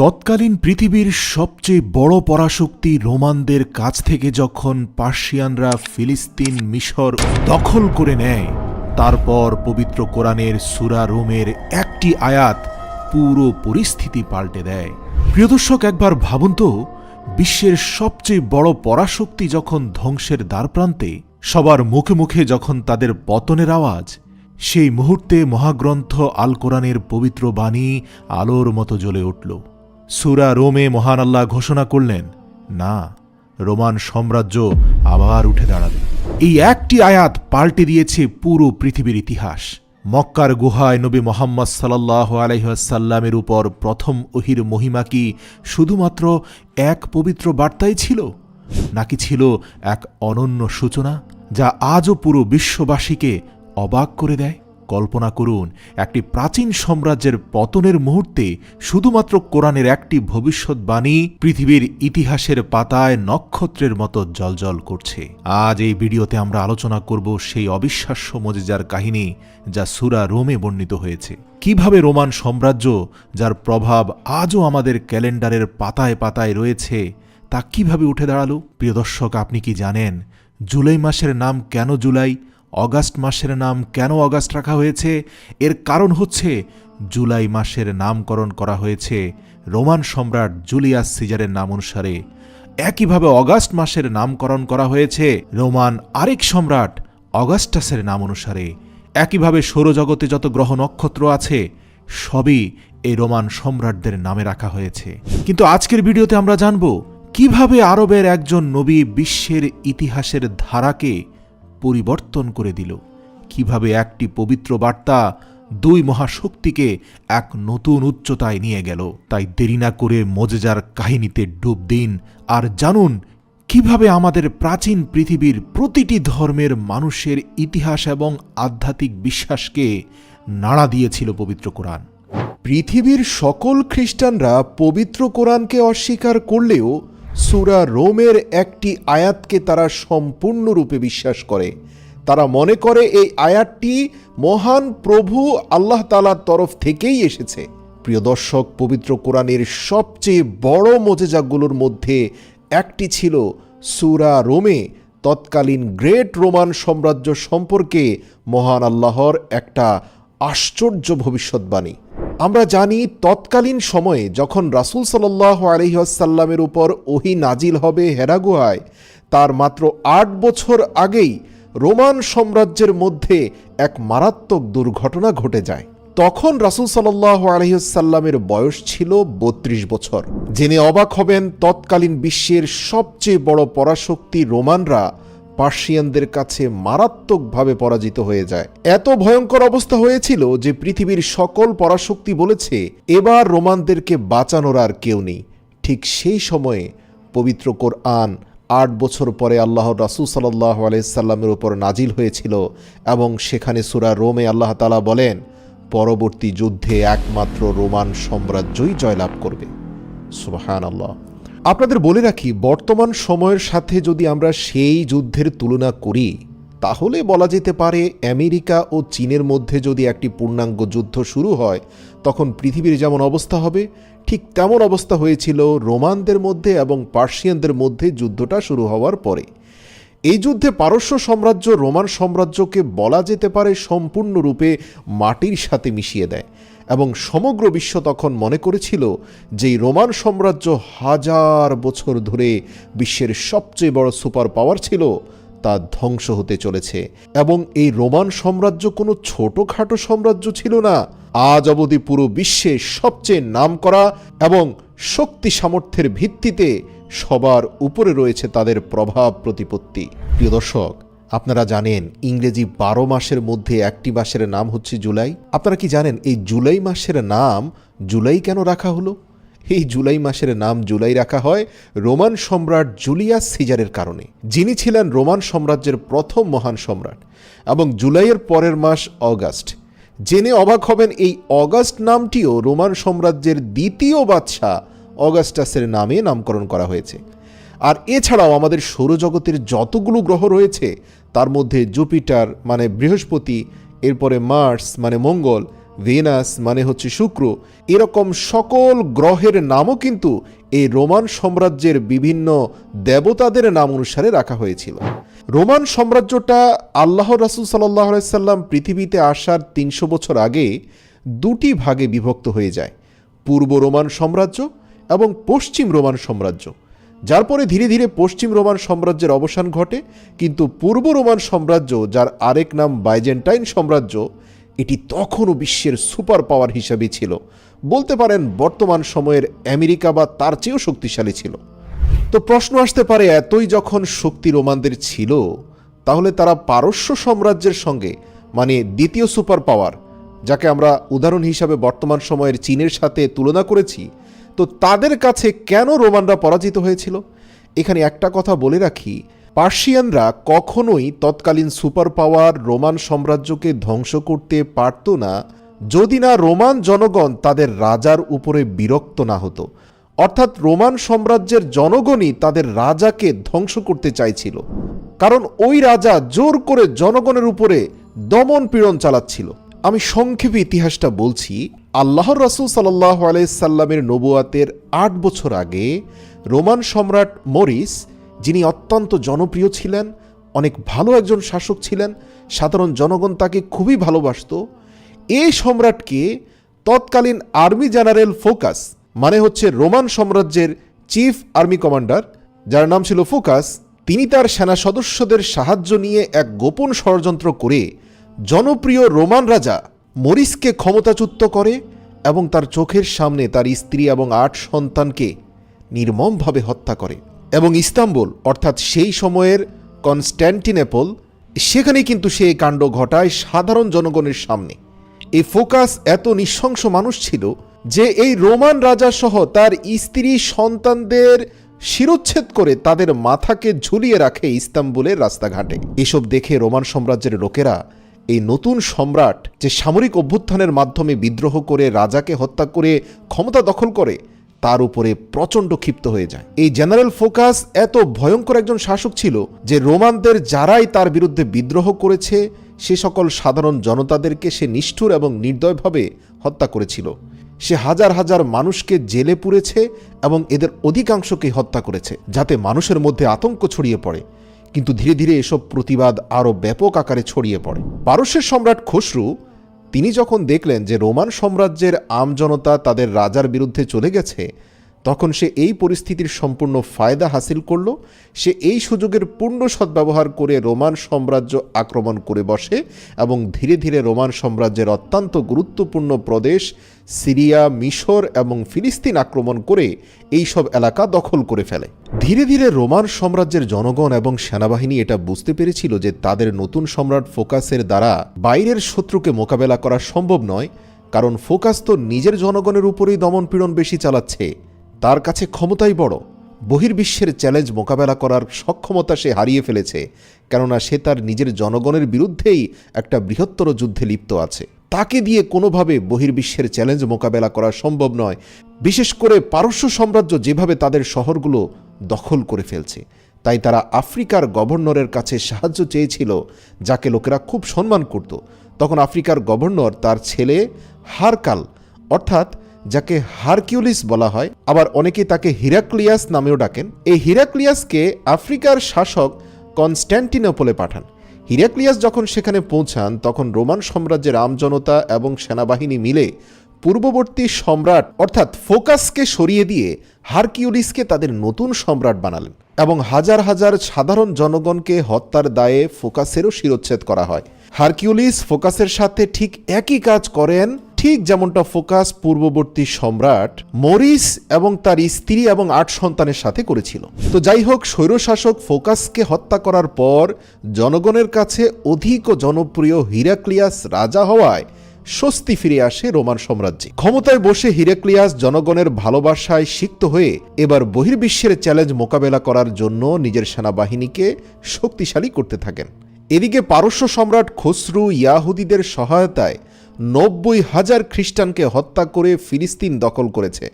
তৎকালীন পৃথিবীর সবচেয়ে বড় পরাশক্তি রোমানদের কাছ থেকে যখন পার্সিয়ানরা ফিলিস্তিন মিশর দখল করে নেয়, তারপর পবিত্র কোরআনের সুরা রোমের একটি আয়াত পুরো পরিস্থিতি পাল্টে দেয়। প্রিয় দর্শক, একবার ভাবুন তো, বিশ্বের সবচেয়ে বড় পরাশক্তি যখন ধ্বংসের দ্বারপ্রান্তে, সবার মুখে মুখে যখন তাদের পতনের আওয়াজ, সেই মুহূর্তে মহাগ্রন্থ আল কোরআনের পবিত্র বাণী আলোর মতো জ্বলে উঠল। সুরা রোমে মহান আল্লাহ ঘোষণা করলেন, না, রোমান সাম্রাজ্য আবার উঠে দাঁড়াবে। এই একটি আয়াত পাল্টে দিয়েছে পুরো পৃথিবীর ইতিহাস। মক্কার গুহায় নবী মোহাম্মদ সাল্লাহ আলহ্লামের উপর প্রথম ওহির মহিমা কি শুধুমাত্র এক পবিত্র বার্তাই ছিল, নাকি ছিল এক অনন্য সূচনা যা আজও পুরো বিশ্ববাসীকে অবাক করে দেয়? কল্পনা করুন, একটি প্রাচীন সাম্রাজ্যের পতনের মুহূর্তে শুধুমাত্র কোরআনের একটি ভবিষ্যৎবাণী পৃথিবীর ইতিহাসের পাতায় নক্ষত্রের মতো জলজল করছে। আজ এই ভিডিওতে আমরা আলোচনা করব সেই অবিশ্বাস্য মজেজার কাহিনী যা সুরা রোমে বর্ণিত হয়েছে। কীভাবে রোমান সাম্রাজ্য, যার প্রভাব আজও আমাদের ক্যালেন্ডারের পাতায় পাতায় রয়েছে, তা কীভাবে উঠে দাঁড়াল? প্রিয় দর্শক, আপনি কি জানেন, জুলাই মাসের নাম কেন জুলাই? অগাস্ট মাসের নাম কেন অগাস্ট রাখা হয়েছে? এর কারণ হচ্ছে জুলাই মাসের নামকরণ করা হয়েছে রোমান সম্রাট জুলিয়াস সিজারের নাম অনুসারে একইভাবে অগাস্ট মাসের নামকরণ করা হয়েছে রোমান আরেক সম্রাট অগাস্টাসের নাম অনুসারে একইভাবে সৌরজগতে যত গ্রহ নক্ষত্র আছে, সবই এই রোমান সম্রাটদের নামে রাখা হয়েছে। কিন্তু আজকের ভিডিওতে আমরা জানব কীভাবে আরবের একজন নবী বিশ্বের ইতিহাসের ধারাকে পরিবর্তন করে দিল। কীভাবে একটি পবিত্র বার্তা দুই মহাশক্তিকে এক নতুন উচ্চতায় নিয়ে গেল, তাই দেরি না করে মজেজার কাহিনীতে ডুব দিন আর জানুন কীভাবে আমাদের প্রাচীন পৃথিবীর প্রতিটি ধর্মের মানুষের ইতিহাস এবং আধ্যাত্মিক বিশ্বাসকে নাড়া দিয়েছিল পবিত্র কোরআন। পৃথিবীর সকল খ্রিস্টানরা পবিত্র কোরআনকে অস্বীকার করলেও সুরা রোমের একটি আয়াতকে তারা সম্পূর্ণরূপে বিশ্বাস করে। তারা মনে করে এই আয়াতটি মহান প্রভু আল্লাহ তালার তরফ থেকেই এসেছে। প্রিয় দর্শক, পবিত্র কোরআনের সবচেয়ে বড় মোজেজাগুলোর মধ্যে একটি ছিল সুরা রোমে তৎকালীন গ্রেট রোমান সাম্রাজ্য সম্পর্কে মহান আল্লাহর একটা আশ্চর্য ভবিষ্যৎবাণী। আমরা জানি তৎকালীন সময়ে যখন রাসুল সাল্লাহ আলহিহাসাল্লামের উপর ওহি নাজিল হবে হেরাগুহায় তার মাত্র আট বছর আগেই রোমান সাম্রাজ্যের মধ্যে এক মারাত্মক দুর্ঘটনা ঘটে যায়। তখন রাসুল সাল্লাহ আলহিসাল্লামের বয়স ছিল বত্রিশ বছর। জেনে অবাক হবেন তৎকালীন বিশ্বের সবচেয়ে বড় পরাশক্তি রোমানরা পার্সিয়ানদের কাছে মারাত্মকভাবে পরাজিত হয়ে যায়। এত ভয়ঙ্কর অবস্থা হয়েছিল যে পৃথিবীর সকল পরাশক্তি বলেছে, এবার রোমানদেরকে বাঁচানোর আর কেউ নেই। ঠিক সেই সময়ে পবিত্র কোরআন আট বছর পরে আল্লাহ রাসুল সাল্লাহ আলাইসাল্লামের উপর নাজিল হয়েছিল এবং সেখানে সুরা রোমে আল্লাহ তালা বলেন, পরবর্তী যুদ্ধে একমাত্র রোমান সাম্রাজ্যই জয়লাভ করবে। সুবাহান আল্লাহ আপনাদের বলে রাখি, বর্তমান সময়ের সাথে যদি আমরা সেই যুদ্ধের তুলনা করি, তাহলে বলা যেতে পারে আমেরিকা ও চীনের মধ্যে যদি একটি পূর্ণাঙ্গ যুদ্ধ শুরু হয়, তখন পৃথিবীর যেমন অবস্থা হবে, ঠিক তেমন অবস্থা হয়েছিল রোমানদের মধ্যে এবং পার্সিয়ানদের মধ্যে যুদ্ধটা শুরু হওয়ার পরে। এই যুদ্ধে পারস্য সাম্রাজ্য রোমান সাম্রাজ্যকে বলা যেতে পারে সম্পূর্ণরূপে মাটির সাথে মিশিয়ে দেয়। এবং সমগ্র বিশ্ব তখন মনে করেছিল যে রোমান সাম্রাজ্য হাজার বছর ধরে বিশ্বের সবচেয়ে বড় সুপার পাওয়ার ছিল, তা ধ্বংস হতে চলেছে। এবং এই রোমান সাম্রাজ্য কোনো ছোটোখাটো সাম্রাজ্য ছিল না। আজ অবধি পুরো বিশ্বে সবচেয়ে নামকরা এবং শক্তি সামর্থ্যের ভিত্তিতে সবার উপরে রয়েছে তাদের প্রভাব প্রতিপত্তি। প্রিয় দর্শক আপনারা জানেন ইংরেজি বারো মাসের মধ্যে একটি মাসের নাম হচ্ছে জুলাই? আপনারা কি জানেন এই জুলাই মাসের নাম জুলাই কেন রাখা হলো? এই জুলাই মাসের নাম জুলাই রাখা হয় রোমান সম্রাট জুলিয়াস সিজারের কারণে। যিনি ছিলেন রোমান সাম্রাজ্যের প্রথম মহান সম্রাট এবং জুলাইয়ের পরের মাস অগাস্ট। জেনে অবাক হবেন এই অগাস্ট নামটিও রোমান সাম্রাজ্যের দ্বিতীয় বাদশাহ অগাস্টাসের নামে নামকরণ করা হয়েছে। আর এছাড়াও আমাদের সৌরজগতের যতগুলো গ্রহ রয়েছে, তার মধ্যে জুপিটার মানে বৃহস্পতি, এরপরে মার্স মানে মঙ্গল, ভেনাস মানে হচ্ছে শুক্র, এরকম সকল গ্রহের নামও কিন্তু এই রোমান সাম্রাজ্যের বিভিন্ন দেবতাদের নাম অনুসারে রাখা হয়েছিল। রোমান সাম্রাজ্যটা আল্লাহ রাসুল সাল্লাহ সাল্লাম পৃথিবীতে আসার তিনশো বছর আগে দুটি ভাগে বিভক্ত হয়ে যায়, পূর্ব রোমান সাম্রাজ্য এবং পশ্চিম রোমান সাম্রাজ্য। যার পরে ধীরে ধীরে পশ্চিম রোমান সাম্রাজ্যের অবসান ঘটে, কিন্তু পূর্ব রোমান সাম্রাজ্য, যার আরেক নাম বাইজেন্টাইন সাম্রাজ্য, এটি তখনও বিশ্বের সুপার পাওয়ার হিসাবে ছিল। বলতে পারেন, বর্তমান সময়ের আমেরিকা বা তার চেয়েও শক্তিশালী ছিল। তো প্রশ্ন আসতে পারে, এতই যখন শক্তি রোমানদের ছিল, তাহলে তারা পারস্য সাম্রাজ্যের সঙ্গে মানে দ্বিতীয় সুপার পাওয়ার, যাকে আমরা উদাহরণ হিসাবে বর্তমান সময়ের চীনের সাথে তুলনা করেছি তো তাদের কাছে কেন রোমানরা পরাজিত হয়েছিল? এখানে একটা কথা বলে রাখি, পার্সিয়ানরা কখনোই তৎকালীন সুপার পাওয়ার রোমান সাম্রাজ্যকে ধ্বংস করতে পারত না, যদি না রোমান জনগণ তাদের রাজার উপরে বিরক্ত না হতো। অর্থাৎ রোমান সাম্রাজ্যের জনগণই তাদের রাজাকে ধ্বংস করতে চাইছিল। কারণ ওই রাজা জোর করে জনগণের উপরে দমন পীড়ন চালাচ্ছিল। আমি সংক্ষেপে ইতিহাসটা বলছি। আল্লাহর রাসুল সাল্লাহ আলাইসাল্লামের নবুয়াতের আট বছর আগে রোমান সম্রাট মরিস, যিনি অত্যন্ত জনপ্রিয় ছিলেন, অনেক ভালো একজন শাসক ছিলেন, সাধারণ জনগণ তাকে খুবই ভালোবাসত এই সম্রাটকে তৎকালীন আর্মি জেনারেল ফোকাস মানে হচ্ছে রোমান সাম্রাজ্যের চিফ আর্মি কমান্ডার, যার নাম ছিল ফোকাস, তিনি তার সেনা সদস্যদের সাহায্য নিয়ে এক গোপন ষড়যন্ত্র করে জনপ্রিয় রোমান রাজা মরিসকে ক্ষমতাচ্যুত করে এবং তার চোখের সামনে তার স্ত্রী এবং আট সন্তানকে নির্মমভাবে হত্যা করে। এবং ইস্তাম্বুল, অর্থাৎ সেই সময়ের কনস্ট্যান্টিনেপল সেখানে কিন্তু সে কাণ্ড ঘটায় সাধারণ জনগণের সামনে। এই ফোকাস এত নৃশংস মানুষ ছিল যে এই রোমান রাজা সহ তার স্ত্রী সন্তানদের শিরোচ্ছেদ করে তাদের মাথাকে ঝুলিয়ে রাখে ইস্তাম্বুলের রাস্তাঘাটে। এসব দেখে রোমান সাম্রাজ্যের লোকেরা এই নতুন সম্রাট যে সামরিক অভ্যুত্থানের মাধ্যমে বিদ্রোহ করে রাজাকে হত্যা করে ক্ষমতা দখল করে, তার উপরে প্রচণ্ড ক্ষিপ্ত হয়ে যায়। এই জেনারেল ফোকাস এত ভয়ঙ্কর একজন শাসক ছিল যে রোমানদের যারাই তার বিরুদ্ধে বিদ্রোহ করেছে, সে সকল সাধারণ জনতাদেরকে সে নিষ্ঠুর এবং নির্দয়ভাবে হত্যা করেছিল। সে হাজার হাজার মানুষকে জেলে পুরেছে এবং এদের অধিকাংশকে হত্যা করেছে, যাতে মানুষের মধ্যে আতঙ্ক ছড়িয়ে পড়ে। কিন্তু ধীরে ধীরে এসব প্রতিবাদ আরও ব্যাপক আকারে ছড়িয়ে পড়ে। পারস্যের সম্রাট খসরু, তিনি যখন দেখলেন যে রোমান সাম্রাজ্যের আমজনতা তাদের রাজার বিরুদ্ধে চলে গেছে তখন সে এই পরিস্থিতির সম্পূর্ণ ফায়দা হাসিল করল। সে এই সুযোগের পূর্ণ সদ্ব্যবহার করে রোমান সাম্রাজ্য আক্রমণ করে বসে এবং ধীরে ধীরে রোমান সাম্রাজ্যের অত্যন্ত গুরুত্বপূর্ণ প্রদেশ সিরিয়া, মিশর এবং ফিলিস্তিন আক্রমণ করে এই সব এলাকা দখল করে ফেলে। ধীরে ধীরে রোমান সাম্রাজ্যের জনগণ এবং সেনাবাহিনী এটা বুঝতে পেরেছিল যে তাদের নতুন সম্রাট ফোকাসের দ্বারা বাইরের শত্রুকে মোকাবেলা করা সম্ভব নয়, কারণ ফোকাস তো নিজের জনগণের উপরেই দমনপীড়ন বেশি চালাচ্ছে। তার কাছে ক্ষমতাই বড়। বহির্বিশ্বের চ্যালেঞ্জ মোকাবেলা করার সক্ষমতা সে হারিয়ে ফেলেছে, কেননা সে তার নিজের জনগণের বিরুদ্ধেই একটা বৃহত্তর যুদ্ধে লিপ্ত আছে। তাকে দিয়ে কোনোভাবে বহির্বিশ্বের চ্যালেঞ্জ মোকাবেলা করা সম্ভব নয়, বিশেষ করে পারস্য সাম্রাজ্য যেভাবে তাদের শহরগুলো দখল করে ফেলছে। তাই তারা আফ্রিকার গভর্নরের কাছে সাহায্য চেয়েছিল, যাকে লোকেরা খুব সম্মান করত। তখন আফ্রিকার গভর্নর তার ছেলে হারকাল, অর্থাৎ যাকে হারকিউলিস বলা হয়, আবার অনেকে তাকে হিরাক্লিয়াস নামেও ডাকেন। এই হিরাক্লিয়াসকে আফ্রিকার শাসক কনস্ট্যান্টিনোপলে পাঠান। হিরাক্লিয়াস যখন সেখানে পৌঁছান, তখন রোমান সাম্রাজ্যের আমজনতা এবং সেনাবাহিনী মিলে পূর্ববর্তী সম্রাট, অর্থাৎ ফোকাসকে সরিয়ে দিয়ে হারকিউলিসকে তাদের নতুন সম্রাট বানালেন এবং হাজার হাজার সাধারণ জনগণকে হত্যার দায়ে ফোকাসেরও শিরোচ্ছেদ করা হয়। হারকিউলিস ফোকাসের সাথে ঠিক একই কাজ করেন ঠিক যেমনটা ফোকাস পূর্ববর্তী সম্রাট মরিস এবং তার স্ত্রী এবং আট সন্তানের সাথে করেছিল। তো যাই হোক, স্বৈরশাসক ফোকাসকে হত্যা করার পর জনগণের কাছে অধিক জনপ্রিয় হিরাক্লিয়াস রাজা হওয়ায় স্বস্তি ফিরে আসে রোমান সাম্রাজ্যে। ক্ষমতায় বসে হিরেক্লিয়াস জনগণের ভালোবাসায় সিক্ত হয়ে এবার বহির্বিশ্বের চ্যালেঞ্জ মোকাবেলা করার জন্য নিজের সেনাবাহিনীকে শক্তিশালী করতে থাকেন। এদিকে পারস্য সম্রাট খসরু ইয়াহুদিদের সহায়তায় নব্বই হাজার খ্রিস্টানকে হত্যা করে ফিলিস্তিন দখল করেছে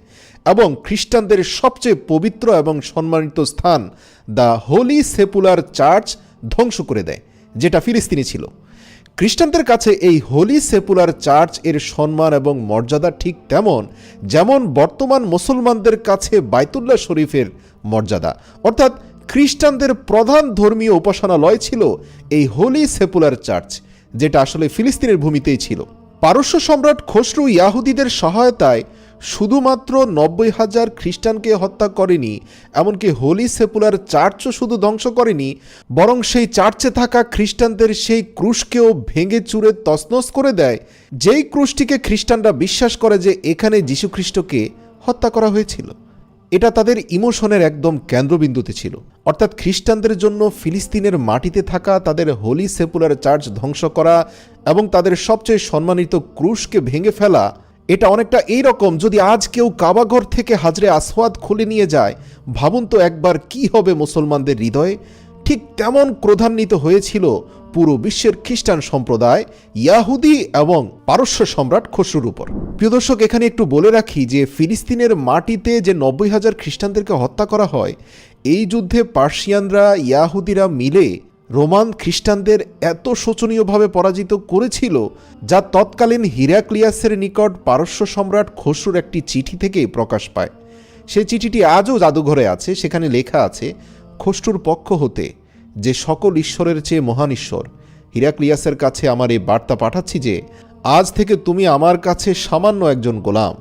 এবং খ্রিস্টানদের সবচেয়ে পবিত্র এবং সম্মানিত স্থান দ্য হোলি সেপুলার চার্চ ধ্বংস করে দেয়, যেটা ফিলিস্তিনি ছিল। খ্রিস্টানদের কাছে এই হোলি সেপুলার চার্চের সম্মান এবং মর্যাদা ঠিক তেমন যেমন বর্তমান মুসলমানদের কাছে বাইতুল্লাহ শরীফের মর্যাদা। অর্থাৎ খ্রিস্টানদের প্রধান ধর্মীয় উপাসনালয় ছিল এই হোলি সেপুলার চার্চ, যেটা আসলে ফিলিস্তিনের ভূমিতেই ছিল। পারস্য সম্রাট খসরু ইয়াহুদিদের সহায়তায় শুধুমাত্র নব্বই হাজার খ্রিস্টানকে হত্যা করেনি, এমনকি হোলি সেপুলার চার্চও শুধু ধ্বংস করেনি, বরং সেই চার্চে থাকা খ্রিস্টানদের সেই ক্রুশকেও ভেঙে চুরে তসনস করে দেয়। যেই ক্রুশটিকে খ্রিস্টানরা বিশ্বাস করে যে এখানে যীশুখ্রিস্টকে হত্যা করা হয়েছিল। এটা তাদের ইমোশনের একদম কেন্দ্রবিন্দুতে ছিল। অর্থাৎ খ্রিস্টানদের জন্য ফিলিস্তিনের মাটিতে থাকা, তাদের হোলি সেপুলার চার্চ ধ্বংস করা এবং তাদের সবচেয়ে সম্মানিত ক্রুশকে ভেঙে ফেলা, এটা অনেকটা এই রকম যদি আজ কেউ কাবাঘর থেকে হাজরে আসওয়াদ খুলে নিয়ে যায়, ভাবুন তো একবার কি হবে মুসলমানদের হৃদয়ে। ঠিক তেমন ক্রোধান্বিত হয়েছিল পুরো বিশ্বের খ্রিস্টান সম্প্রদায়, ইয়াহুদি এবং পারস্য সম্রাট খসরুর উপর। প্রিয় দর্শক, এখানে একটু বলে রাখি যে ফিলিস্তিনের মাটিতে যে নব্বই হাজার খ্রিস্টানদেরকে হত্যা করা হয়, এই যুদ্ধে পার্সিয়ানরা, ইয়াহুদিরা মিলে রোমান খ্রিস্টানদের এত শোচনীয়ভাবে পরাজিত করেছিল যা তৎকালীন হিরাক্লিয়াসের নিকট পারস্য সম্রাট খসরুর একটি চিঠি থেকে প্রকাশ পায়। সেই চিঠিটি আজও জাদুঘরে আছে, সেখানে লেখা আছে খসরুর পক্ষ হতে, যে সকল ঈশ্বরের চেয়ে মহান ঈশ্বর, হিরাক্লিয়াসের কাছে আমার এই বার্তা পাঠাচ্ছি যে, আজ থেকে তুমি আমার কাছে সামান্য একজন গোলাম।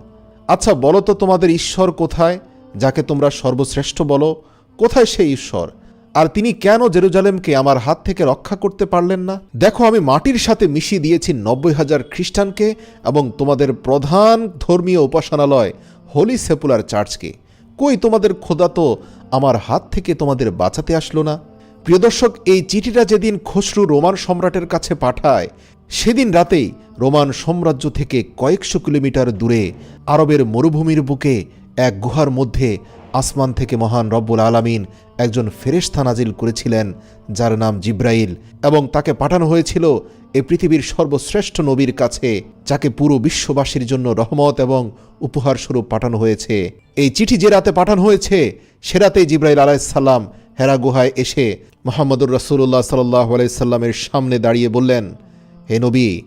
আচ্ছা বলো তো তোমাদের ঈশ্বর কোথায়, যাকে তোমরা সর্বশ্রেষ্ঠ বলো? কোথায় সেই ঈশ্বর? আর তিনি কেন জেরুজালেমকে আমার হাত থেকে রক্ষা করতে পারলেন না? দেখো, আমি মাটির সাথে মিশিয়ে দিয়েছি নব্বই হাজার খ্রিস্টানকে এবং তোমাদের প্রধান ধর্মীয় উপাসনালয় হোলি সেপুলার চার্চকে। কই তোমাদের খোদা তো আমার হাত থেকে তোমাদের বাঁচাতে আসলো না। প্রিয়দর্শক এই চিঠিটা যেদিন খসরু রোমান সম্রাটের কাছে পাঠায়, সেদিন রাতেই রোমান সাম্রাজ্য থেকে কয়েকশো কিলোমিটার দূরে আরবের মরুভূমির বুকে এক গুহার মধ্যে আসমান থেকে মহান রব্বুল আলামিন একজন ফেরেশতা নাজিল করেছিলেন, যার নাম জিব্রাইল এবং তাকে পাঠানো হয়েছিল এই পৃথিবীর সর্বশ্রেষ্ঠ নবীর কাছে, যাকে পুরো বিশ্ববাসীর জন্য রহমত এবং উপহারস্বরূপ পাঠানো হয়েছে। এই চিঠি যে রাতে পাঠানো হয়েছে সে রাতেই জিব্রাইল আলাইসাল্লাম হেরা গুহায় এসে মোহাম্মদুর রসুল্লাহ সাল্লাহ সামনে দাঁড়িয়ে বললেন, হে নবী,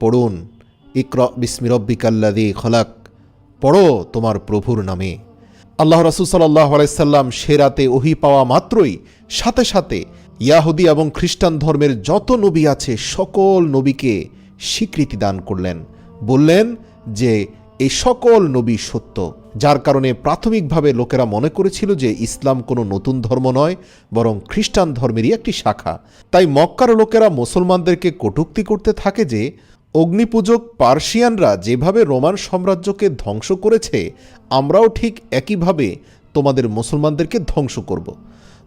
পড়ুন। ইকর বিস্মি রব্বিকাল্লাদি খলাক। পড়ো তোমার প্রভুর নামে। আল্লাহ রসুল সাল্লাহ আলাইসাল্লাম সে রাতে ওহি পাওয়া মাত্রই সাথে সাথে ইয়াহুদি এবং খ্রিস্টান ধর্মের যত নবী আছে সকল নবীকে স্বীকৃতি দান করলেন। বললেন যে এই সকল নবী সত্য। যার কারণে প্রাথমিকভাবে লোকেরা মনে করেছিল যে ইসলাম কোনো নতুন ধর্ম নয়, বরং খ্রিস্টান ধর্মেরই একটি শাখা। তাই মক্কার লোকেরা মুসলমানদেরকে কটুক্তি করতে থাকে যে, অগ্নিপূজক পার্সিয়ানরা যেভাবে রোমান সাম্রাজ্যকে ধ্বংস করেছে, আমরাও ঠিক একইভাবে তোমাদের মুসলমানদেরকে ধ্বংস করব।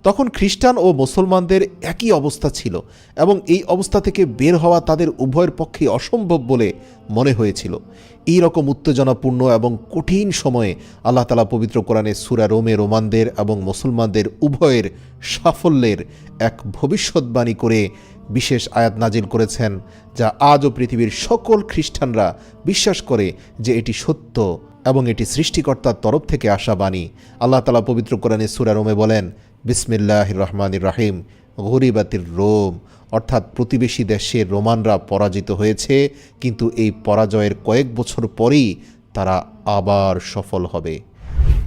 তখন খ্রিস্টান ও মুসলমানদের একই অবস্থা ছিল এবং এই অবস্থা থেকে বের হওয়া তাদের উভয়ের পক্ষে অসম্ভব বলে মনে হয়েছিল। এই রকম উত্তেজনাপূর্ণ এবং কঠিন সময়ে আল্লাহ তালা পবিত্র কোরআনে সুরা রোমে রোমানদের এবং মুসলমানদের উভয়ের সাফল্যের এক ভবিষ্যৎবাণী করে বিশেষ আয়াত নাজিল করেছেন, যা আজও পৃথিবীর সকল খ্রিস্টানরা বিশ্বাস করে যে এটি সত্য এবং এটি সৃষ্টিকর্তার তরফ থেকে আসা বাণী। আল্লাহ তালা পবিত্র কোরআনে সুরা রোমে বলেন বিসমিল্লাহ রহমান রাহিম গরিবাতির রোম। অর্থাৎ প্রতিবেশী দেশের রোমানরা পরাজিত হয়েছে, কিন্তু এই পরাজয়ের কয়েক বছর পরেই তারা আবার সফল হবে।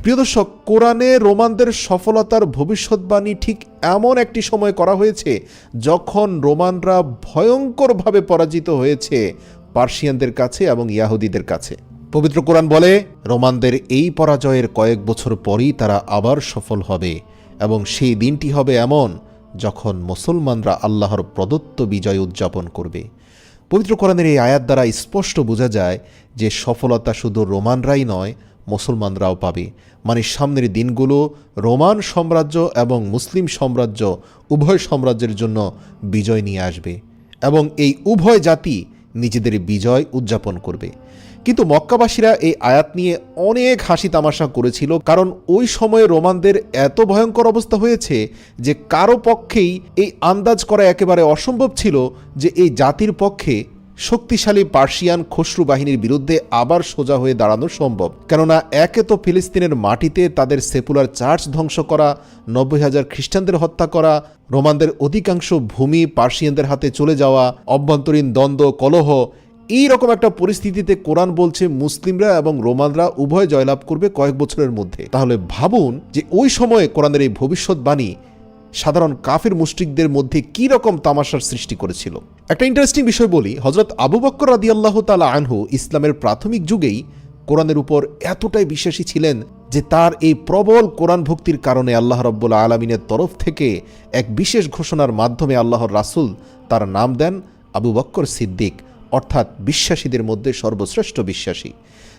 প্রিয় দর্শক, কোরআনে রোমানদের সফলতার ভবিষ্যৎবাণী ঠিক এমন একটি সময় করা হয়েছে, যখন রোমানরা ভয়ঙ্করভাবে পরাজিত হয়েছে পার্সিয়ানদের কাছে এবং ইয়াহুদিদের কাছে। পবিত্র কোরআন বলে, রোমানদের এই পরাজয়ের কয়েক বছর পরই তারা আবার সফল হবে। এবং সেই দিনটি হবে এমন যখন মুসলমানরা আল্লাহর প্রদত্ত বিজয় উদযাপন করবে। পবিত্র কোরআনের এই আয়াত দ্বারা স্পষ্ট বোঝা যায় যে সফলতা শুধু রোমানরাই নয়, মুসলমানরাও পাবে। মানে সামনের দিনগুলো রোমান সাম্রাজ্য এবং মুসলিম সাম্রাজ্য উভয় সাম্রাজ্যের জন্য বিজয় নিয়ে আসবে এবং এই উভয় জাতি নিজেদের বিজয় উদযাপন করবে। কিন্তু মক্কাবাসীরা এই আয়াত নিয়ে অনেক হাসি তামাশা করেছিল, কারণ ওই সময়ে রোমানদের এত ভয়ঙ্কর অবস্থা হয়েছে যে কারও পক্ষেই এই আন্দাজ করা একেবারে অসম্ভব ছিল যে এই জাতির পক্ষে শক্তিশালী পার্সিয়ান খসরু বাহিনীর বিরুদ্ধে আবার সোজা হয়ে দাঁড়ানো সম্ভব। কেননা একে তো ফিলিস্তিনের মাটিতে তাদের সেকুলার চার্চ ধ্বংস করা, নব্বই হাজার খ্রিস্টানদের হত্যা করা, রোমানদের অধিকাংশ ভূমি পার্সিয়ানদের হাতে চলে যাওয়া, অভ্যন্তরীণ দ্বন্দ্ব, কলহ এই রকম একটা পরিস্থিতিতে কোরআন বলছে মুসলিমরা এবং রোমানরা উভয় জয়লাভ করবে কয়েক বছরের মধ্যে। তাহলে ভাবুন যে ওই সময়ে কোরআনের এই ভবিষ্যৎবাণী সাধারণ কাফির মুশরিকদের মধ্যে কি রকম তামাশার সৃষ্টি করেছিল। একটা ইন্টারেস্টিং বিষয় বলি হজরত আবু বক্কর রাদি আল্লাহ তালা আনহু ইসলামের প্রাথমিক যুগেই কোরআনের উপর এতটাই বিশ্বাসী ছিলেন যে তার এই প্রবল কোরআন ভক্তির কারণে আল্লাহ রব্বুল্লা আলমিনের তরফ থেকে এক বিশেষ ঘোষণার মাধ্যমে আল্লাহর রাসূল তার নাম দেন আবু বক্কর সিদ্দিক। অর্থাৎ বিশ্বাসীদের মধ্যে সর্বশ্রেষ্ঠ বিশ্বাসী।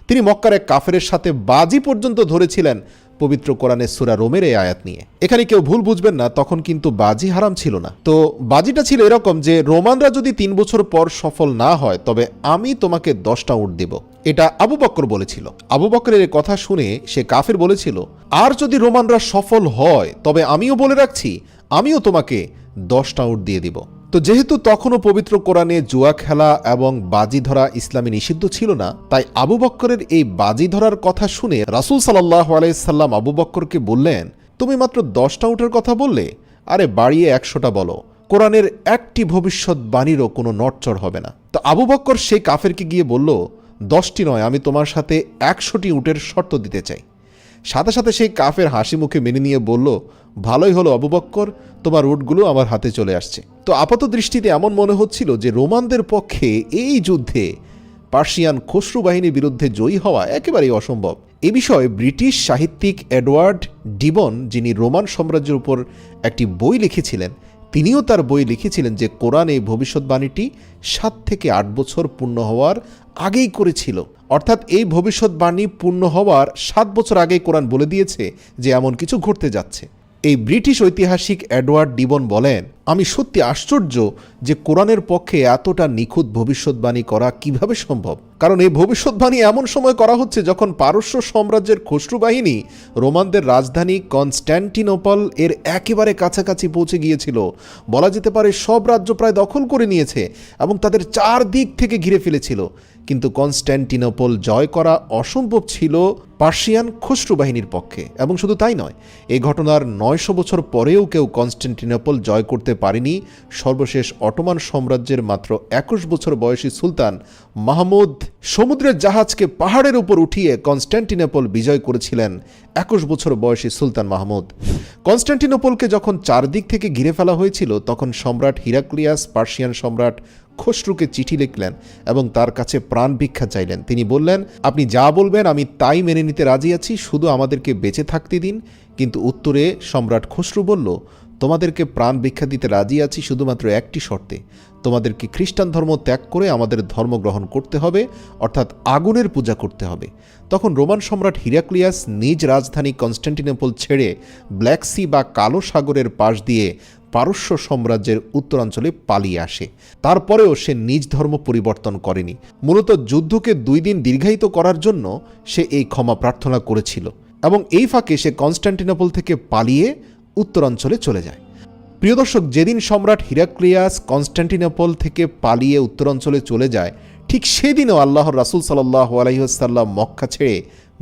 তিনি মক্কার এক কাফেরের সাথে বাজি পর্যন্ত ধরেছিলেন পবিত্র কোরআনের সুরা রোমের এই আয়াত নিয়ে। এখানে কেউ ভুল বুঝবেন না, তখন কিন্তু বাজি হারাম ছিল না। তো বাজিটা ছিল এরকম যে, রোমানরা যদি তিন বছর পর সফল না হয়, তবে আমি তোমাকে দশটা উট দেব। এটা আবু বক্কর বলেছিল। আবু বক্করের কথা শুনে সে কাফের বলেছিল, আর যদি রোমানরা সফল হয়, তবে আমিও বলে রাখছি, আমিও তোমাকে দশটা উট দিয়ে দিব। তো যেহেতু তখনও পবিত্র কোরআনে জুয়া খেলা এবং বাজি ধরা ইসলামে নিষিদ্ধ ছিল না, তাই আবু বক্করের এই বাজি ধরার কথা শুনে রাসুল সাল্লাহ আলাইসাল্লাম আবু বক্করকে বললেন, তুমি মাত্র দশটা উটের কথা বললে? আরে বাড়িয়ে একশোটা বলো। কোরআনের একটি ভবিষ্যৎ বাণীরও কোনো নটচড় হবে না। তো আবু বক্কর সেই কাফেরকে গিয়ে বলল, দশটি নয়, আমি তোমার সাথে একশোটি উটের শর্ত দিতে চাই। সাথে সাথে সেই কাফের হাসি মুখে মেনে নিয়ে বলল ভালোই হলো আবু বক্কর, তোমার উটগুলো আমার হাতে চলে আসছে। তো আপাত দৃষ্টিতে এমন মনে হচ্ছিল যে রোমানদের পক্ষে এই যুদ্ধে পার্সিয়ান খসরু বাহিনীর বিরুদ্ধে জয়ী হওয়া একেবারেই অসম্ভব। এ বিষয়ে ব্রিটিশ সাহিত্যিক এডওয়ার্ড ডিবন, যিনি রোমান সাম্রাজ্যের উপর একটি বই লিখেছিলেন, তিনিও তার বই লিখেছিলেন যে কোরআন এই ভবিষ্যৎবাণীটি সাত থেকে আট বছর পূর্ণ হওয়ার আগেই করেছিল। অর্থাৎ এই ভবিষ্যৎবাণী পূর্ণ হওয়ার সাত বছর আগেই কোরআন বলে দিয়েছে যে এমন কিছু ঘটতে যাচ্ছে। এই ব্রিটিশ ঐতিহাসিক এডওয়ার্ড ডিবন বলেন, আমি সত্যি আশ্চর্য যে কোরআনের পক্ষে এতটা নিখুঁত ভবিষ্যৎবাণী করা কীভাবে সম্ভব। কারণ এই ভবিষ্যৎবাণী এমন সময় করা হচ্ছে যখন পারস্য সাম্রাজ্যের খসরু বাহিনী রোমানদের রাজধানী কনস্ট্যান্টিনোপল এর একেবারে কাছাকাছি পৌঁছে গিয়েছিল। বলা যেতে পারে সব রাজ্য প্রায় দখল করে নিয়েছে এবং তাদের চার দিক থেকে ঘিরে ফেলেছিল। কিন্তু কনস্ট্যান্টিনোপল জয় করা অসম্ভব ছিল পার্সিয়ান খসরু বাহিনীর পক্ষে। এবং শুধু তাই নয় এই ঘটনার নয়শো বছর পরেও কেউ কনস্ট্যান্টিনোপল জয় করতে পারেনি। সর্বশেষ অটোমান সাম্রাজ্যের মাত্র একুশ বছর বয়সী সুলতান মাহমুদ সমুদ্রের জাহাজকে পাহাড়ের উপর উঠিয়ে কনস্ট্যান্টিনোপল বিজয় করেছিলেন একুশ বছর বয়সী সুলতান মাহমুদ। কনস্ট্যান্টিনোপলকে যখন চারদিক থেকে ঘিরে ফেলা হয়েছিল, তখন সম্রাট হিরাক্লিয়াস, পার্সিয়ান সম্রাট খসরুকে চিঠি লিখলেন এবং তার কাছে প্রাণ ভিক্ষা চাইলেন। তিনি বললেন, আপনি যা বলবেন আমি তাই মেনে নিতে রাজি আছি, শুধু আমাদেরকে বেঁচে থাকতে দিন। কিন্তু উত্তরে সম্রাট খসরু বলল, তোমাদেরকে প্রাণ ভিক্ষা দিতে রাজি আছি শুধুমাত্র একটি শর্তে। তোমাদেরকে খ্রিস্টান ধর্ম ত্যাগ করে আমাদের ধর্ম গ্রহণ করতে হবে, অর্থাৎ আগুনের পূজা করতে হবে। তখন রোমান সম্রাট হিরাক্লিয়াস নিজ রাজধানী কনস্ট্যান্টিনোপল ছেড়ে ব্ল্যাক সি বা কালো সাগরের পাশ দিয়ে পারস্য সাম্রাজ্যের উত্তরাঞ্চলে পালিয়ে আসে। তারপরেও সে নিজ ধর্ম পরিবর্তন করেনি। মূলত যুদ্ধকে দুই দিন দীর্ঘায়িত করার জন্য সে এই ক্ষমা প্রার্থনা করেছিল এবং এই ফাঁকে সে কনস্ট্যান্টিনোপল থেকে পালিয়ে উত্তরাঞ্চলে চলে যায়। প্রিয় দর্শক, যেদিন সম্রাট হিরাক্লিয়াস কনস্ট্যান্টিনোপল থেকে পালিয়ে উত্তরাঞ্চলে চলে যায়, ঠিক সেদিনও আল্লাহর রাসুল সাল্লাহ আলহিহাসাল্লাম মক্কা ছেড়ে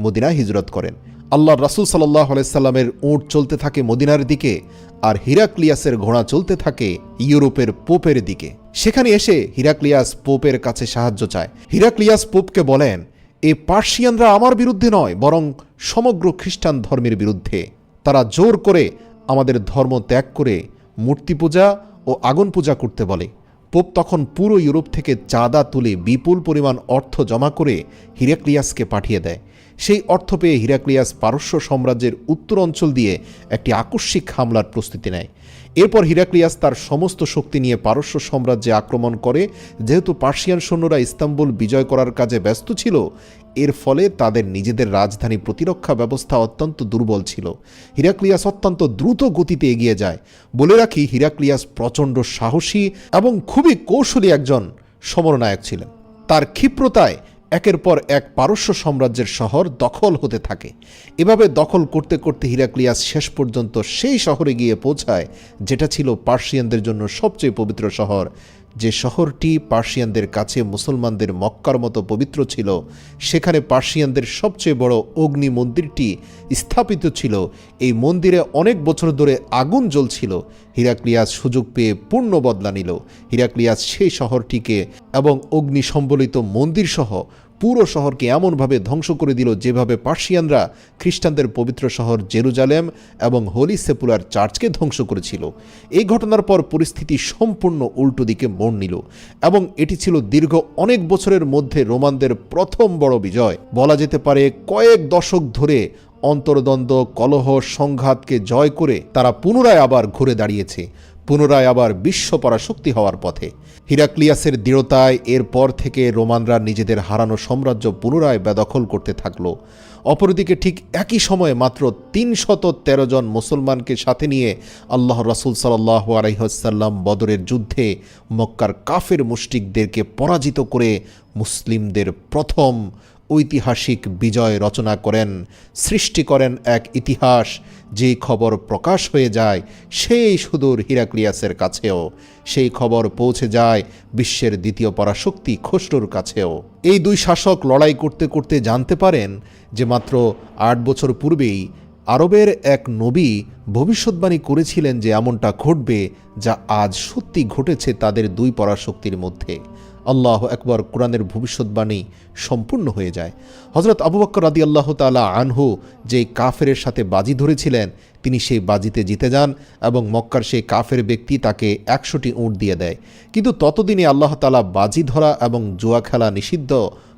মদিনায় হিজরত করেন। আল্লাহর রাসুল সাল্লাহ আলাইসাল্লামের উঁট চলতে থাকে মদিনার দিকে আর হিরাক্লিয়াসের ঘোড়া চলতে থাকে ইউরোপের পোপের দিকে। সেখানে এসে হিরাক্লিয়াস পোপের কাছে সাহায্য চায়। হিরাক্লিয়াস পোপকে বলেন, এ পার্সিয়ানরা আমার বিরুদ্ধে নয়, বরং সমগ্র খ্রিস্টান ধর্মের বিরুদ্ধে। তারা জোর করে আমাদের ধর্ম ত্যাগ করে মূর্তি পূজা ও আগুন পূজা করতে বলে। পোপ তখন পুরো ইউরোপ থেকে চাঁদা তুলে বিপুল পরিমাণ অর্থ জমা করে হিরাক্লিয়াসকে পাঠিয়ে দেয়। সেই অর্থ পেয়ে হিরাক্লিয়াস পারস্য সাম্রাজ্যের উত্তর অঞ্চল দিয়ে একটি আকস্মিক হামলার প্রস্তুতি নেয়। এরপর হিরাক্লিয়াস তার সমস্ত শক্তি নিয়ে পারস্য সাম্রাজ্যে আক্রমণ করে, যেহেতু পার্সিয়ান সৈন্যরা ইস্তাম্বুল বিজয় করার কাজে ব্যস্ত ছিল, এর ফলে তাদের নিজেদের রাজধানী প্রতিরক্ষা ব্যবস্থা অত্যন্ত দুর্বল ছিল। হিরাক্লিয়াস অত্যন্ত দ্রুত গতিতে এগিয়ে যায়। বলে রাখি, হিরাক্লিয়াস প্রচণ্ড সাহসী এবং খুবই কৌশলী একজন সমরনায়ক ছিলেন। তার ক্ষিপ্রতায় একের পর এক পারস্য সাম্রাজ্যের শহর দখল হতে থাকে। এভাবে দখল করতে করতে হিরাক্লিয়াস শেষ পর্যন্ত সেই শহরে গিয়ে পৌঁছায়, যেটা ছিল পার্সিয়ানদের জন্য সবচেয়ে পবিত্র শহর। যে শহরটি পার্সিয়ানদের কাছে মুসলমানদের মক্কার মতো পবিত্র ছিল, সেখানে পার্সিয়ানদের সবচেয়ে বড় অগ্নি মন্দিরটি স্থাপিত ছিল। এই মন্দিরে অনেক বছর ধরে আগুন জ্বলছিল। হিরাক্লিয়াস সুযোগ পেয়ে পূর্ণ বদলা নিল। হিরাক্লিয়াস সেই শহরটিকে এবং অগ্নি সম্বলিত মন্দির সহ পুরো শহরকে এমনভাবে ধ্বংস করে দিল যেভাবে পার্সিয়ানরা খ্রিস্টানদের পবিত্র শহর জেরুজালেম এবং হোলি সেপুলার চার্চকে ধ্বংস করেছিল। এই ঘটনার পর পরিস্থিতি সম্পূর্ণ উল্টো দিকে মোড় নিল এবং এটি ছিল দীর্ঘ অনেক বছরের মধ্যে রোমানদের প্রথম বড় বিজয়। বলা যেতে পারে কয়েক দশক ধরে অন্তর্দ্বন্দ্ব, কলহ, সংঘাতকে জয় করে তারা পুনরায় আবার ঘুরে দাঁড়িয়েছে। পুনরায় আবার বিশ্ব পরাশক্তি হওয়ার পথে। হিরাক্লিয়াসের দৃঢ়তায় এরপর থেকে রোমানরা নিজেদের হারানো সাম্রাজ্য পুনরায় বেদখল করতে থাকল। অপরদিকে ঠিক একই সময়ে মাত্র তিনশত তেরো জন মুসলমানকে সাথে নিয়ে আল্লাহ রাসুল সাল্লাহ আলাইসাল্লাম বদরের যুদ্ধে মক্কার কাফের মুষ্টিকদেরকে পরাজিত করে মুসলিমদের প্রথম ঐতিহাসিক বিজয় রচনা করেন, সৃষ্টি করেন এক ইতিহাস যে খবর প্রকাশ হয়ে যায় সেই সুদূর হিরাক্লিয়াসের কাছেও। সেই খবর পৌঁছে যায় বিশ্বের দ্বিতীয় পরাশক্তি খসরুর কাছেও। এই দুই শাসক লড়াই করতে করতে জানতে পারেন যে মাত্র আট বছর পূর্বেই আরবের এক নবী ভবিষ্যৎবাণী করেছিলেন যে এমনটা ঘটবে যা আজ সত্যি ঘটেছে তাদের দুই পরাশক্তির মধ্যে। আল্লাহ একবার কোরআনের ভবিষ্যৎবাণী সম্পূর্ণ হয়ে যায়। হজরত আবু বক্কর রাদি আল্লাহ তালা আনহু যে কাফের সাথে বাজি ধরেছিলেন, তিনি সেই বাজিতে জিতে যান এবং মক্কার সেই কাফের ব্যক্তি তাকে একশোটি উঁট দিয়ে দেয়। কিন্তু ততদিনে আল্লাহ তালা বাজি ধরা এবং জুয়া খেলা নিষিদ্ধ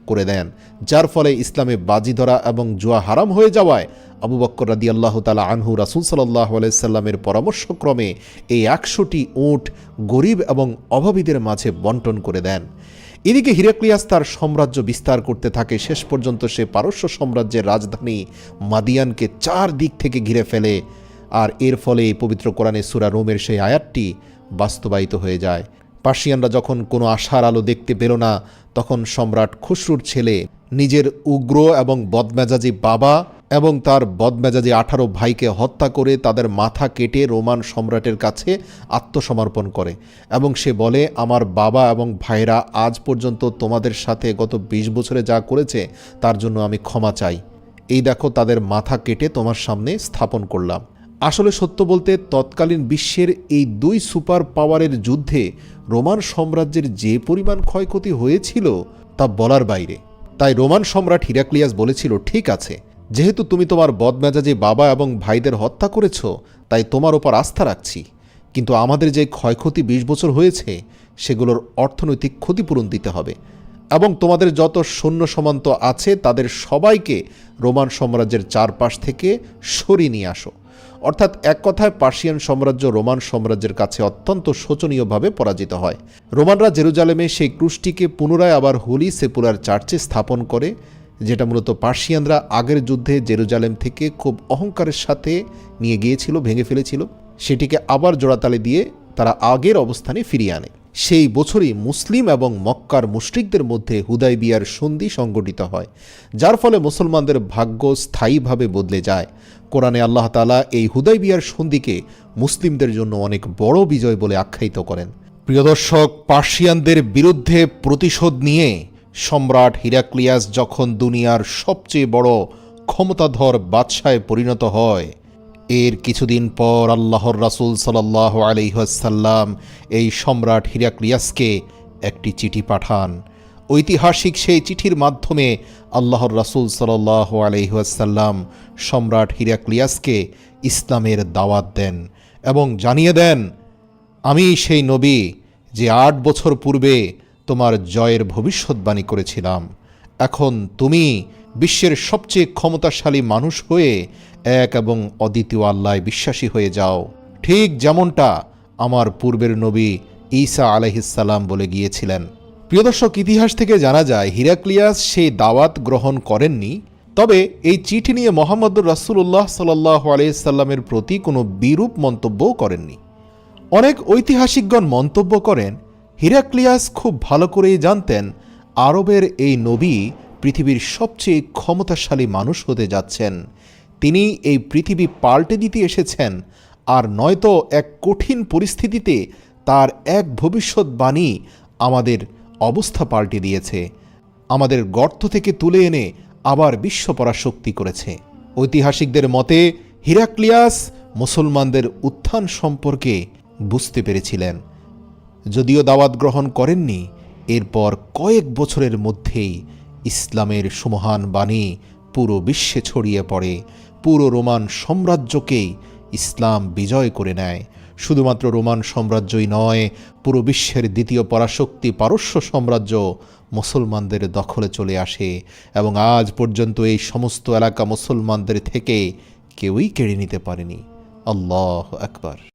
করে দেন, যার ফলে ইসলামে বাজি ধরা এবং জুয়া হারাম হয়ে যাওয়ায় আবু বক্কর রাদি আল্লাহ তালা আনহু রাসুল সাল্লাহ আলাইসাল্লামের পরামর্শক্রমে এই একশোটি উঁট গরিব এবং অভাবীদের মাঝে বন্টন করে দেন। এদিকে হিরাক্লিয়াস তার সাম্রাজ্য বিস্তার করতে থাকে। শেষ পর্যন্ত সে পারস্য সাম্রাজ্যের রাজধানী মাদিয়ানকে চার দিক থেকে ঘিরে ফেলে। আর এর ফলে পবিত্র কোরআনে সুরা রোমের সেই আয়াতটি বাস্তবায়িত হয়ে যায়। পার্সিয়ানরা যখন কোনো আশার আলো দেখতে পেল না, তখন সম্রাট খুসরুর ছেলে, নিজের উগ্র এবং বদমেজাজি বাবা এবং তার বদমেজাজি আঠারো ভাইকে হত্যা করে তাদের মাথা কেটে রোমান সম্রাটের কাছে আত্মসমর্পণ করে এবং সে বলে, আমার বাবা এবং ভাইরা আজ পর্যন্ত তোমাদের সাথে গত ২০ বছরে যা করেছে, তার জন্য আমি ক্ষমা চাই। এই দেখো, তাদের মাথা কেটে তোমার সামনে স্থাপন করলাম। আসলে সত্য বলতে তৎকালীন বিশ্বের এই দুই সুপার পাওয়ারের যুদ্ধে রোমান সাম্রাজ্যের যে পরিমাণ ক্ষয়ক্ষতি হয়েছিল তা বলার বাইরে। তাই রোমান সম্রাট হিরাক্লিয়াস বলেছিল, ঠিক আছে, যেহেতু তুমি তোমার বদমেজাজে বাবা এবং ভাইদের হত্যা করেছ, তাই তোমার ওপর আস্থা রাখছি। কিন্তু আমাদের যে ক্ষয়ক্ষতি বিশ বছর হয়েছে, সেগুলোর অর্থনৈতিক ক্ষতিপূরণ দিতে হবে। এবং তোমাদের যত সৈন্য সমান্ত আছে, তাদের সবাইকে রোমান সাম্রাজ্যের চারপাশ থেকে সরিয়ে নিয়ে আসো। অর্থাৎ এক কথায় পার্সিয়ান সাম্রাজ্য রোমান সাম্রাজ্যের কাছে অত্যন্ত শোচনীয়ভাবে পরাজিত হয়। রোমানরা জেরুজালেমে সেই ক্রুশটিকে পুনরায় আবার হোলি সেপুলার চার্চে স্থাপন করে, যেটা মূলত পার্সিয়ানরা আগের যুদ্ধে জেরুজালেম থেকে খুব অহংকারের সাথে নিয়ে গিয়েছিল, ভেঙে ফেলেছিল। সেটিকে আবার জোড়াতালি দিয়ে তারা আগের অবস্থানে ফিরিয়ে আনে। সেই বছরই মুসলিম এবং মক্কার মুশরিকদের মধ্যে হুদাইবিয়ার সন্ধি সংগঠিত হয়, যার ফলে মুসলমানদের ভাগ্য স্থায়ীভাবে বদলে যায়। কোরআনে আল্লাহ তালা এই হুদাইবিয়ার সন্ধিকে মুসলিমদের জন্য অনেক বড় বিজয় বলে আখ্যায়িত করেন। প্রিয় দর্শক, পার্সিয়ানদের বিরুদ্ধে প্রতিশোধ নিয়ে সম্রাট হিরাক্লিয়াস যখন দুনিয়ার সবচেয়ে বড় ক্ষমতাধর বাদশায় পরিণত হয় এর কিছুদিন পর আল্লাহর রাসুল সাল্লাহ আলিহাসাল্লাম এই সম্রাট হিরাক্লিয়াসকে একটি চিঠি পাঠান। ঐতিহাসিক সেই চিঠির মাধ্যমে আল্লাহর রাসুল সাল্লাহ আলহিহাসাল্লাম সম্রাট হিরাক্লিয়াসকে ইসলামের দাওয়াত দেন এবং জানিয়ে দেন, আমি সেই নবী যে আট বছর পূর্বে তোমার জয়ের ভবিষ্যৎবাণী করেছিলাম। এখন তুমি বিশ্বের সবচেয়ে ক্ষমতাশালী মানুষ হয়ে এক এবং অদ্বিতীয় আল্লাহ বিশ্বাসী হয়ে যাও। ঠিক যেমনটা আমার পূর্বের নবী ঈসা আলহিসাল্লাম বলে গিয়েছিলেন। প্রিয় দর্শক, ইতিহাস থেকে জানা যায়, হিরাক্লিয়াস সেই দাওয়াত গ্রহণ করেননি। তবে এই চিঠি নিয়ে মোহাম্মদুর রাসুল্লাহ সাল্লাহ আলাইসাল্লামের প্রতি কোনো বিরূপ মন্তব্যও করেননি। অনেক ঐতিহাসিকগণ মন্তব্য করেন, হিরাক্লিয়াস খুব ভালো করেই জানতেন, আরবের এই নবী পৃথিবীর সবচেয়ে ক্ষমতাশালী মানুষ হতে যাচ্ছেন। তিনি এই পৃথিবী পাল্টে দিতে এসেছেন, আর নয়তো এক কঠিন পরিস্থিতিতে তার এক ভবিষ্যৎবাণী আমাদের অবস্থা পাল্টে দিয়েছে, আমাদের গর্ত থেকে তুলে এনে আবার বিশ্ব পরাশক্তি করেছে। ঐতিহাসিকদের মতে, হিরাক্লিয়াস মুসলমানদের উত্থান সম্পর্কে বুঝতে পেরেছিলেন। যদিও দাওয়াত গ্রহণ করেননি, এরপর কয়েক বছরের মধ্যেই ইসলামের সুমহান বাণী পুরো বিশ্বে ছড়িয়ে পড়ে। পুরো রোমান সাম্রাজ্যকেই ইসলাম বিজয় করে নেয়। শুধুমাত্র রোমান সাম্রাজ্যই নয়, পুরো বিশ্বের দ্বিতীয় পরাশক্তি পারস্য সাম্রাজ্য মুসলমানদের দখলে চলে আসে এবং আজ পর্যন্ত এই সমস্ত এলাকা মুসলমানদের থেকে কেউই কেড়ে নিতে পারেনি। আল্লাহ আকবার।